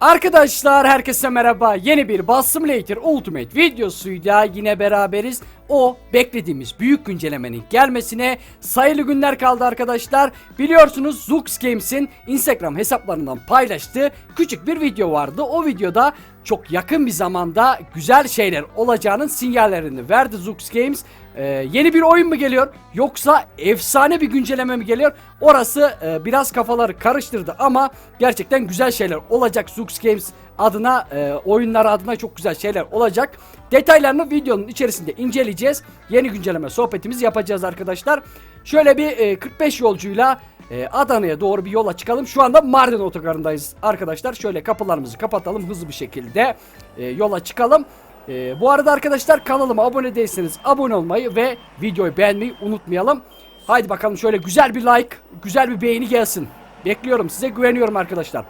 Arkadaşlar herkese merhaba. Yeni bir Simulator Ultimate videosuyla yine beraberiz. O beklediğimiz büyük güncellemenin gelmesine sayılı günler kaldı arkadaşlar. Biliyorsunuz Zux Games'in Instagram hesaplarından paylaştığı küçük bir video vardı. O videoda çok yakın bir zamanda güzel şeyler olacağının sinyallerini verdi Zux Games. Ee, yeni bir oyun mu geliyor yoksa efsane bir güncelleme mi geliyor? Orası e, biraz kafaları karıştırdı ama gerçekten güzel şeyler olacak Zux Games adına e, oyunlar adına çok güzel şeyler olacak. Detaylarını videonun içerisinde inceleyeceğiz. Yeni güncelleme sohbetimizi yapacağız arkadaşlar. Şöyle bir e, 45 yolcuyla e, Adana'ya doğru bir yola çıkalım. Şu anda Mardin otogarındayız arkadaşlar. Şöyle kapılarımızı kapatalım hızlı bir şekilde e, yola çıkalım. E, bu arada arkadaşlar kanalıma abone değilseniz abone olmayı ve videoyu beğenmeyi unutmayalım. Haydi bakalım şöyle güzel bir like, güzel bir beğeni gelsin. Bekliyorum size güveniyorum arkadaşlar.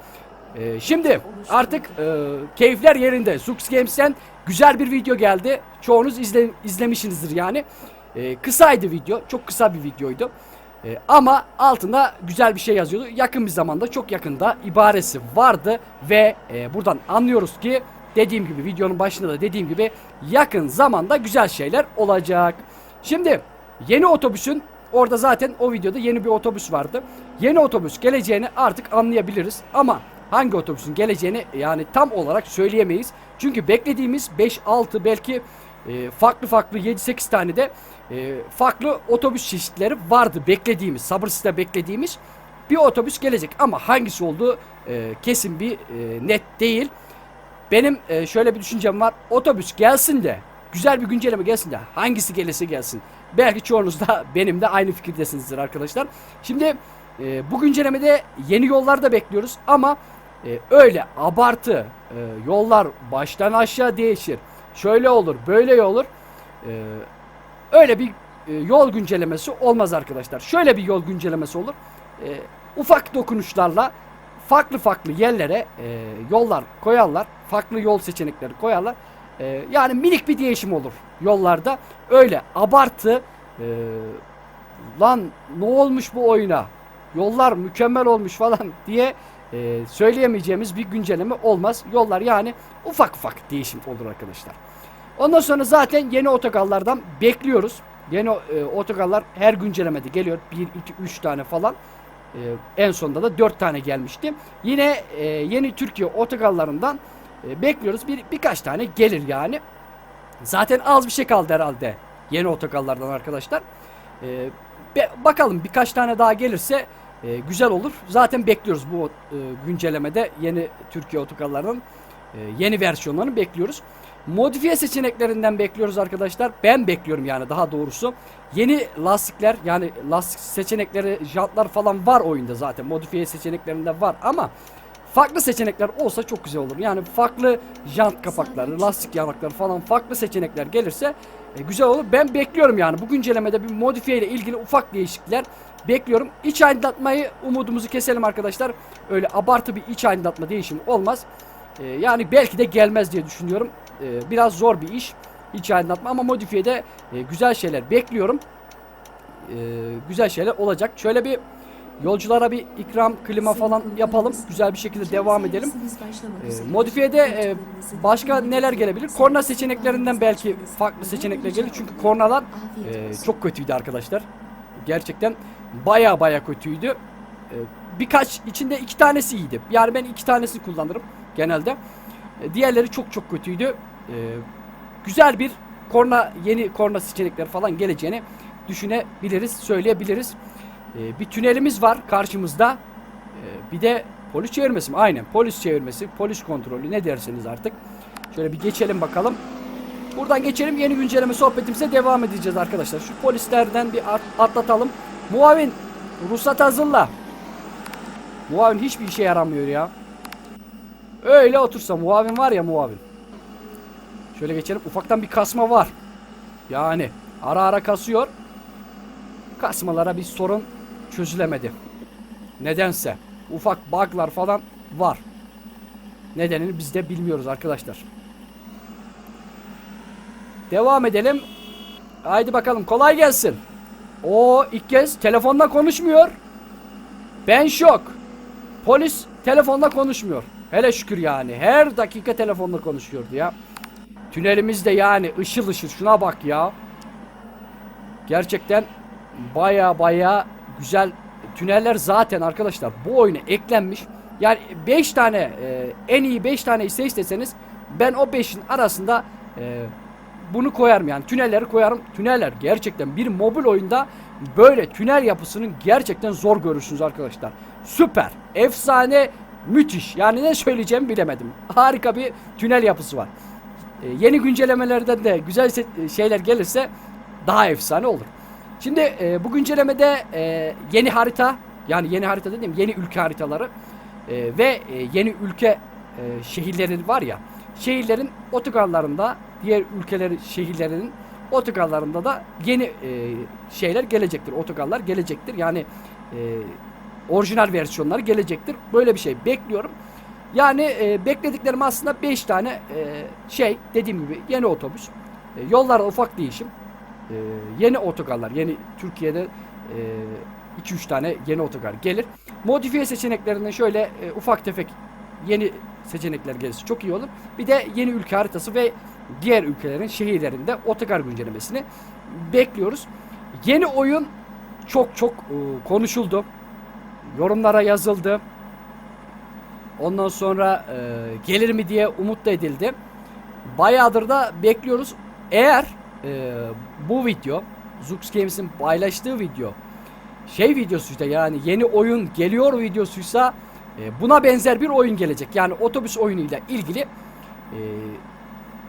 E, şimdi artık e, keyifler yerinde. Zux Games'ten güzel bir video geldi. Çoğunuz izle, izlemişsinizdir yani. E, kısaydı video. Çok kısa bir videoydu. E, ama altında güzel bir şey yazıyordu. Yakın bir zamanda çok yakında ibaresi vardı ve e, buradan anlıyoruz ki dediğim gibi videonun başında da dediğim gibi yakın zamanda güzel şeyler olacak. Şimdi yeni otobüsün orada zaten o videoda yeni bir otobüs vardı. Yeni otobüs geleceğini artık anlayabiliriz ama hangi otobüsün geleceğini yani tam olarak söyleyemeyiz. Çünkü beklediğimiz 5-6 belki e, farklı farklı 7-8 tane de e, farklı otobüs çeşitleri vardı beklediğimiz sabırsızla beklediğimiz bir otobüs gelecek ama hangisi olduğu e, kesin bir e, net değil. Benim e, şöyle bir düşüncem var otobüs gelsin de güzel bir güncelleme gelsin de hangisi gelirse gelsin. Belki çoğunuz da benim de aynı fikirdesinizdir arkadaşlar. Şimdi e, bu güncellemede yeni yollar da bekliyoruz ama e, öyle abartı e, yollar baştan aşağı değişir. Şöyle olur böyle olur. E, öyle bir e, yol güncellemesi olmaz arkadaşlar. Şöyle bir yol güncellemesi olur. E, ufak dokunuşlarla farklı farklı yerlere e, yollar koyarlar. Farklı yol seçenekleri koyarlar. E, yani minik bir değişim olur yollarda. Öyle abartı e, lan ne olmuş bu oyuna? Yollar mükemmel olmuş falan diye e, söyleyemeyeceğimiz bir güncelleme olmaz. Yollar yani ufak ufak değişim olur arkadaşlar. Ondan sonra zaten yeni otogallardan bekliyoruz. Yeni e, otogallar her güncellemede geliyor. 1, 2, 3 tane falan. E, en sonunda da 4 tane gelmişti. Yine e, yeni Türkiye otogallarından e, bekliyoruz. Bir birkaç tane gelir yani. Zaten az bir şey kaldı herhalde yeni otogallardan arkadaşlar. E, be- bakalım birkaç tane daha gelirse e, güzel olur. Zaten bekliyoruz bu e, güncellemede yeni Türkiye otogallarının e, yeni versiyonlarını bekliyoruz. Modifiye seçeneklerinden bekliyoruz arkadaşlar. Ben bekliyorum yani daha doğrusu. Yeni lastikler yani lastik seçenekleri, jantlar falan var oyunda zaten. Modifiye seçeneklerinde var ama farklı seçenekler olsa çok güzel olur. Yani farklı jant kapakları, lastik yanakları falan farklı seçenekler gelirse e, güzel olur. Ben bekliyorum yani bu güncellemede bir modifiye ile ilgili ufak değişiklikler bekliyorum. İç aydınlatmayı umudumuzu keselim arkadaşlar. Öyle abartı bir iç aydınlatma değişimi olmaz. E, yani belki de gelmez diye düşünüyorum. E, biraz zor bir iş. İç aydınlatma ama modifiyede e, güzel şeyler bekliyorum. E, güzel şeyler olacak. Şöyle bir yolculara bir ikram klima falan yapalım. Güzel bir şekilde devam edelim. E, modifiyede e, başka neler gelebilir? Korna seçeneklerinden belki farklı seçenekler gelir. Çünkü kornalar e, çok kötüydü arkadaşlar. Gerçekten baya baya kötüydü. E, birkaç içinde iki tanesi iyiydi. Yani ben iki tanesini kullanırım genelde. E, diğerleri çok çok kötüydü. E, güzel bir korna yeni korna seçenekleri falan geleceğini düşünebiliriz, söyleyebiliriz. Bir tünelimiz var karşımızda. Bir de polis çevirmesi mi? Aynen polis çevirmesi, polis kontrolü ne derseniz artık. Şöyle bir geçelim bakalım. Buradan geçelim yeni güncelleme sohbetimize devam edeceğiz arkadaşlar. Şu polislerden bir at- atlatalım. Muavin ruhsat hazırla. Muavin hiçbir işe yaramıyor ya. Öyle otursa muavin var ya muavin. Şöyle geçelim. Ufaktan bir kasma var. Yani ara ara kasıyor. Kasmalara bir sorun çözülemedi. Nedense. Ufak bug'lar falan var. Nedenini biz de bilmiyoruz arkadaşlar. Devam edelim. Haydi bakalım kolay gelsin. O ilk kez telefonla konuşmuyor. Ben şok. Polis telefonla konuşmuyor. Hele şükür yani. Her dakika telefonla konuşuyordu ya. Tünelimiz de yani ışıl ışıl. Şuna bak ya. Gerçekten baya baya güzel tüneller zaten arkadaşlar bu oyuna eklenmiş. Yani 5 tane e, en iyi 5 tane ise isteseniz ben o 5'in arasında e, bunu koyarım yani tünelleri koyarım. Tüneller gerçekten bir mobil oyunda böyle tünel yapısının gerçekten zor görürsünüz arkadaşlar. Süper, efsane, müthiş. Yani ne söyleyeceğimi bilemedim. Harika bir tünel yapısı var. E, yeni güncellemelerden de güzel se- şeyler gelirse daha efsane olur. Şimdi e, bu güncellemede e, yeni harita yani yeni harita dediğim yeni ülke haritaları e, ve e, yeni ülke e, şehirleri var ya şehirlerin otogarlarında diğer ülkelerin şehirlerinin otogarlarında da yeni e, şeyler gelecektir. Otogarlar gelecektir. Yani e, orijinal versiyonlar gelecektir. Böyle bir şey bekliyorum. Yani e, beklediklerim aslında 5 tane e, şey dediğim gibi yeni otobüs. E, yollarda ufak değişim. E, yeni otogarlar. Yeni Türkiye'de 2-3 tane yeni otogar gelir. Modifiye seçeneklerinden şöyle e, ufak tefek yeni seçenekler gelirse çok iyi olur. Bir de yeni ülke haritası ve diğer ülkelerin şehirlerinde otogar güncellemesini bekliyoruz. Yeni oyun çok çok e, konuşuldu. Yorumlara yazıldı. Ondan sonra e, gelir mi diye umut da edildi. Bayağıdır da bekliyoruz. Eğer e, bu video Zux Games'in paylaştığı video şey videosuysa yani yeni oyun geliyor videosuysa e, buna benzer bir oyun gelecek. Yani otobüs oyunuyla ilgili e,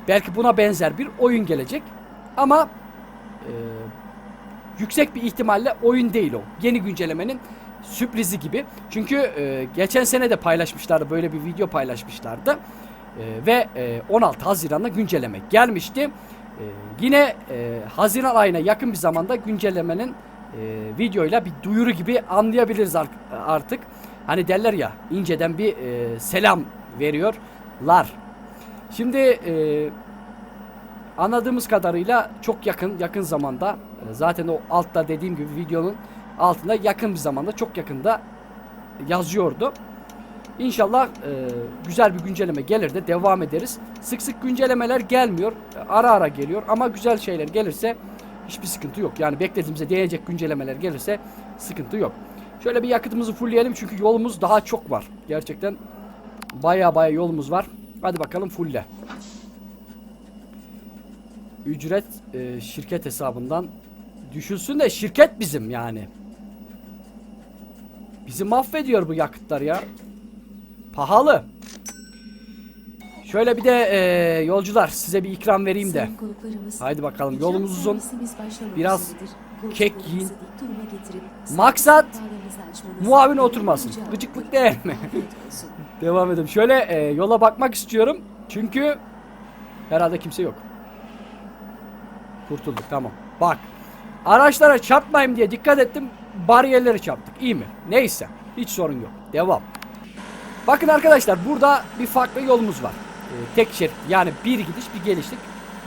belki buna benzer bir oyun gelecek. Ama e, yüksek bir ihtimalle oyun değil o. Yeni güncellemenin sürprizi gibi. Çünkü e, geçen sene de paylaşmışlardı böyle bir video paylaşmışlardı. E, ve e, 16 Haziran'da güncelleme gelmişti. E, yine e, Haziran ayına yakın bir zamanda güncellemenin e, videoyla bir duyuru gibi anlayabiliriz ar- artık. Hani derler ya inceden bir e, selam veriyorlar. Şimdi e, anladığımız kadarıyla çok yakın yakın zamanda e, zaten o altta dediğim gibi videonun altında yakın bir zamanda çok yakında yazıyordu. İnşallah e, güzel bir güncelleme gelir de devam ederiz. Sık sık güncellemeler gelmiyor. Ara ara geliyor ama güzel şeyler gelirse hiçbir sıkıntı yok. Yani beklediğimize değecek güncellemeler gelirse sıkıntı yok. Şöyle bir yakıtımızı fullleyelim çünkü yolumuz daha çok var. Gerçekten baya baya yolumuz var. Hadi bakalım fulle. Ücret e, şirket hesabından düşülsün de şirket bizim yani. Bizi mahvediyor bu yakıtlar ya. Pahalı. Şöyle bir de e, yolcular size bir ikram vereyim de. Haydi bakalım yolumuz uzun. Biraz. Kek yiyin. Maksat Muavin oturmasın. Gıcıklık değil mi? Devam edelim. Şöyle e, yola bakmak istiyorum. Çünkü herhalde kimse yok. Kurtulduk tamam. Bak. Araçlara çarpmayayım diye dikkat ettim. Bariyerleri çarptık. İyi mi? Neyse. Hiç sorun yok. Devam. Bakın arkadaşlar burada bir farklı yolumuz var. E, tek şerit yani bir gidiş bir gelişlik.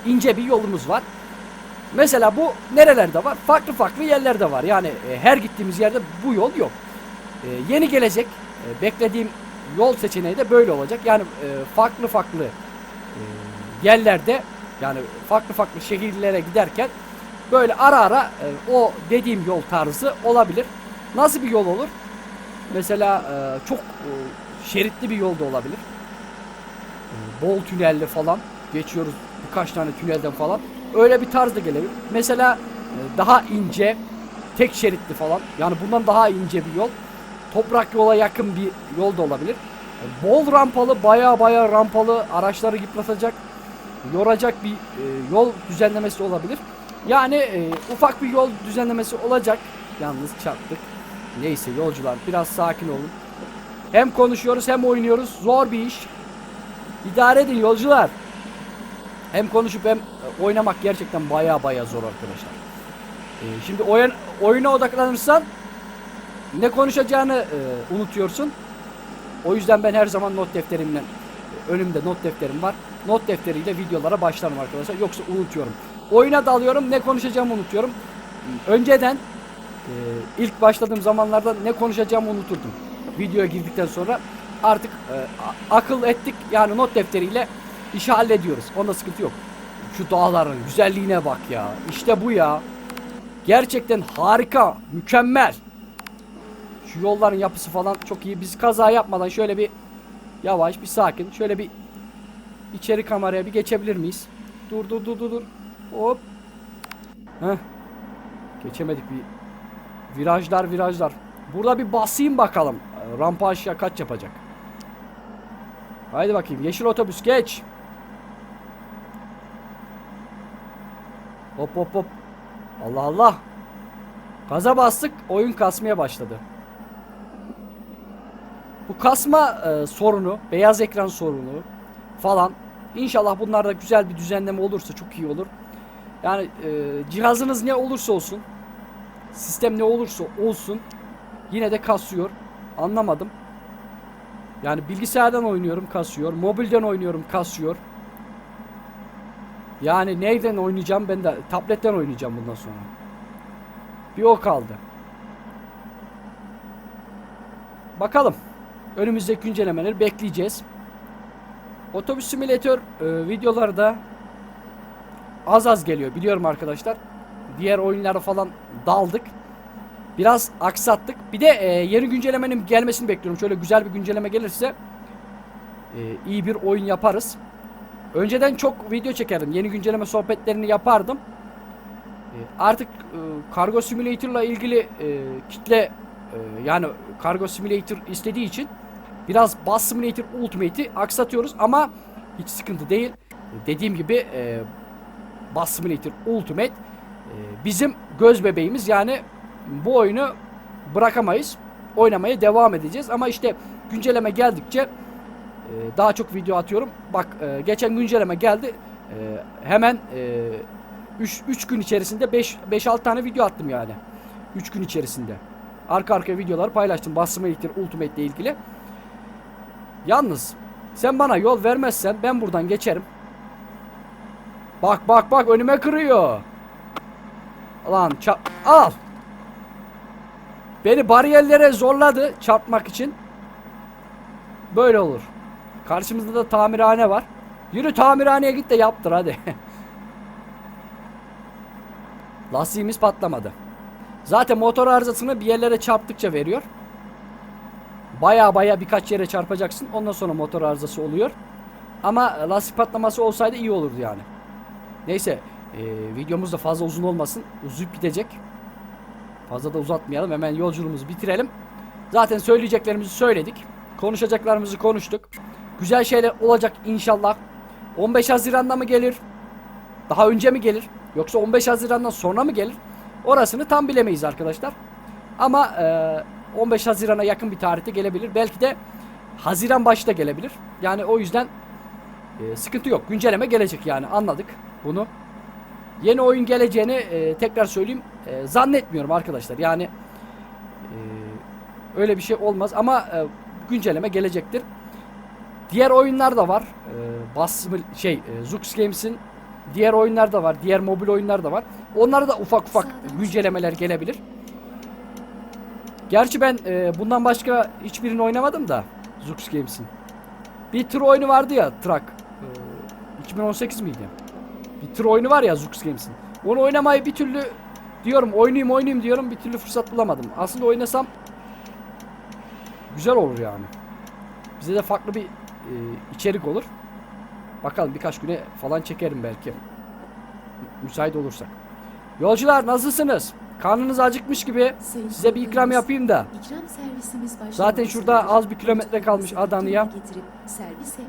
ince bir yolumuz var. Mesela bu nerelerde var? Farklı farklı yerlerde var. Yani e, her gittiğimiz yerde bu yol yok. E, yeni gelecek e, beklediğim yol seçeneği de böyle olacak. Yani e, farklı farklı e, yerlerde yani farklı farklı şehirlere giderken böyle ara ara e, o dediğim yol tarzı olabilir. Nasıl bir yol olur? Mesela e, çok e, şeritli bir yol da olabilir. E, bol tünelli falan geçiyoruz birkaç tane tünelden falan. Öyle bir tarz da gelebilir. Mesela e, daha ince tek şeritli falan. Yani bundan daha ince bir yol. Toprak yola yakın bir yol da olabilir. E, Bol rampalı, baya baya rampalı araçları yıpratacak, yoracak bir e, yol düzenlemesi olabilir. Yani ufak bir yol düzenlemesi olacak. Yalnız çarptık. Neyse yolcular biraz sakin olun. Hem konuşuyoruz hem oynuyoruz. Zor bir iş. İdare edin yolcular. Hem konuşup hem oynamak gerçekten baya baya zor arkadaşlar. E, şimdi oyun, oyuna odaklanırsan ne konuşacağını e, unutuyorsun. O yüzden ben her zaman not defterimle e, önümde not defterim var. Not defteriyle videolara başlarım arkadaşlar. Yoksa unutuyorum. Oyuna dalıyorum ne konuşacağımı unutuyorum. Önceden e, ilk başladığım zamanlarda ne konuşacağımı unuturdum. Videoya girdikten sonra artık e, akıl ettik yani not defteriyle işi hallediyoruz. Onda sıkıntı yok. Şu dağların güzelliğine bak ya. İşte bu ya. Gerçekten harika, mükemmel. Şu yolların yapısı falan çok iyi. Biz kaza yapmadan şöyle bir yavaş, bir sakin. Şöyle bir içeri kameraya bir geçebilir miyiz? Dur dur dur dur dur. Hop. Heh. Geçemedik bir. Virajlar virajlar. Burada bir basayım bakalım. Rampa aşağı kaç yapacak? Haydi bakayım. Yeşil otobüs geç. Hop hop hop. Allah Allah. Gaza bastık. Oyun kasmaya başladı. Bu kasma e, sorunu, beyaz ekran sorunu falan. İnşallah bunlarda güzel bir düzenleme olursa çok iyi olur. Yani e, cihazınız ne olursa olsun, sistem ne olursa olsun yine de kasıyor. Anlamadım. Yani bilgisayardan oynuyorum kasıyor, mobilden oynuyorum kasıyor. Yani neyden oynayacağım ben de tabletten oynayacağım bundan sonra. Bir o kaldı. Bakalım. Önümüzdeki güncellemeleri bekleyeceğiz. Otobüs simülatör e, videoları da az az geliyor biliyorum arkadaşlar. Diğer oyunlara falan daldık. Biraz aksattık. Bir de e, yeni güncellemenin gelmesini bekliyorum. Şöyle güzel bir güncelleme gelirse e, iyi bir oyun yaparız. Önceden çok video çekerdim. Yeni güncelleme sohbetlerini yapardım. E, artık e, Cargo Simulator'la ilgili e, kitle e, yani Cargo Simulator istediği için biraz Bus Simulator Ultimate'i aksatıyoruz ama hiç sıkıntı değil. Dediğim gibi Bus Simulator Ultimate bizim göz bebeğimiz yani bu oyunu bırakamayız. Oynamaya devam edeceğiz ama işte güncelleme geldikçe e, daha çok video atıyorum. Bak e, geçen güncelleme geldi. E, hemen 3 3 gün içerisinde 5 5 6 tane video attım yani. 3 gün içerisinde. Arka arkaya videoları paylaştım. Bus Simulator Ultimate ile ilgili. Yalnız sen bana yol vermezsen ben buradan geçerim. Bak bak bak önüme kırıyor. Lan çap al. Beni bariyerlere zorladı çarpmak için. Böyle olur. Karşımızda da tamirhane var. Yürü tamirhaneye git de yaptır hadi. Lastiğimiz patlamadı. Zaten motor arızasını bir yerlere çarptıkça veriyor. Baya baya birkaç yere çarpacaksın. Ondan sonra motor arızası oluyor. Ama lastik patlaması olsaydı iyi olurdu yani. Neyse. E, videomuz da fazla uzun olmasın. Uzayıp gidecek. Fazla da uzatmayalım. Hemen yolculuğumuzu bitirelim. Zaten söyleyeceklerimizi söyledik. Konuşacaklarımızı konuştuk. Güzel şeyler olacak inşallah. 15 Haziran'da mı gelir? Daha önce mi gelir? Yoksa 15 Haziran'dan sonra mı gelir? Orasını tam bilemeyiz arkadaşlar. Ama e, 15 Haziran'a yakın bir tarihte gelebilir. Belki de Haziran başta gelebilir. Yani o yüzden e, sıkıntı yok. Güncelleme gelecek yani anladık bunu. Yeni oyun geleceğini e, tekrar söyleyeyim e, zannetmiyorum arkadaşlar. Yani e, öyle bir şey olmaz ama e, güncelleme gelecektir. Diğer oyunlar da var. E, Bas şey e, Zux Games'in diğer oyunlar da var. Diğer mobil oyunlar da var. Onlara da ufak ufak güncellemeler gelebilir. Gerçi ben e, bundan başka hiçbirini oynamadım da Zux Games'in. Bir tır oyunu vardı ya Truck. E, 2018 miydi? Bir tır oyunu var ya Zux Games'in. Onu oynamayı bir türlü diyorum oynayayım oynayayım diyorum bir türlü fırsat bulamadım. Aslında oynasam güzel olur yani. Bize de farklı bir içerik olur. Bakalım birkaç güne falan çekerim belki. Müsait olursak. Yolcular nasılsınız? Karnınız acıkmış gibi. Size bir ikram yapayım da. İkram servisimiz başlamak Zaten şurada az bir kilometre kalmış Adana'ya.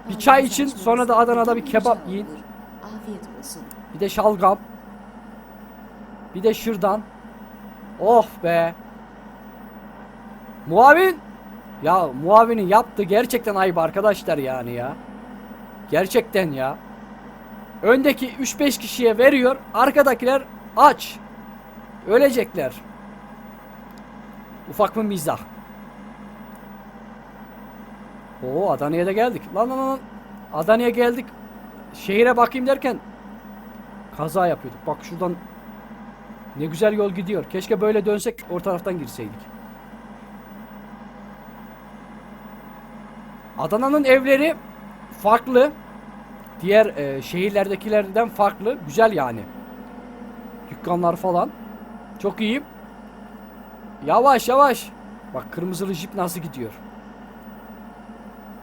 Bir çay için, sonra da Adana'da bir kebap yiyin. olur. Afiyet olsun. Bir de şalgam. Bir de şırdan. Oh be. Muavin. Ya muavinin yaptığı gerçekten ayıp arkadaşlar yani ya. Gerçekten ya. Öndeki 3-5 kişiye veriyor. Arkadakiler aç. Ölecekler. Ufak bir mizah. Oo Adana'ya da geldik. Lan lan lan. Adana'ya geldik. Şehire bakayım derken kaza yapıyorduk. Bak şuradan ne güzel yol gidiyor. Keşke böyle dönsek o taraftan girseydik. Adana'nın evleri farklı. Diğer e, şehirlerdekilerden farklı. Güzel yani. Dükkanlar falan. Çok iyi. Yavaş yavaş. Bak kırmızılı jip nasıl gidiyor.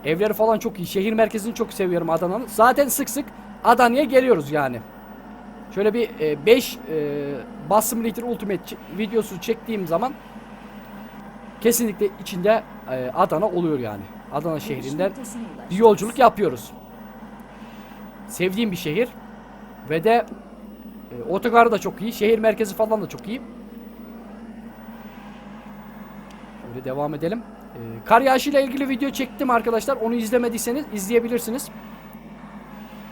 Evleri falan çok iyi. Şehir merkezini çok seviyorum Adana'nın. Zaten sık sık Adana'ya geliyoruz yani. Şöyle bir 5 e, Bus Simulator Ultimate videosu çektiğim zaman kesinlikle içinde e, Adana oluyor yani. Adana şehrinden bir yolculuk yapıyoruz. Sevdiğim bir şehir ve de e, otogarı da çok iyi. Şehir merkezi falan da çok iyi. Şöyle devam edelim. E, kar yağışıyla ilgili video çektim arkadaşlar. Onu izlemediyseniz izleyebilirsiniz.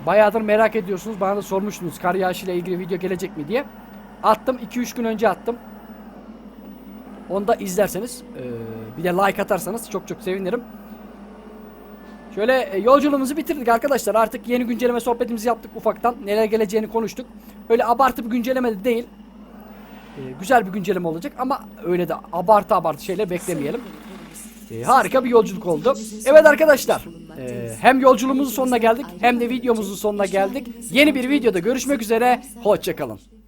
Bayağıdır merak ediyorsunuz. Bana da sormuştunuz kar yağışıyla ilgili video gelecek mi diye. Attım 2-3 gün önce attım. Onu da izlerseniz e, bir de like atarsanız çok çok sevinirim. Şöyle e, yolculuğumuzu bitirdik arkadaşlar. Artık yeni güncelleme sohbetimizi yaptık ufaktan. Neler geleceğini konuştuk. Öyle abartı bir güncelleme de değil. E, güzel bir güncelleme olacak ama öyle de abartı abartı şeyler beklemeyelim. E, harika bir yolculuk oldu. Evet arkadaşlar. e, hem yolculuğumuzun sonuna geldik hem de videomuzun sonuna geldik. Yeni bir videoda görüşmek üzere. Hoşçakalın.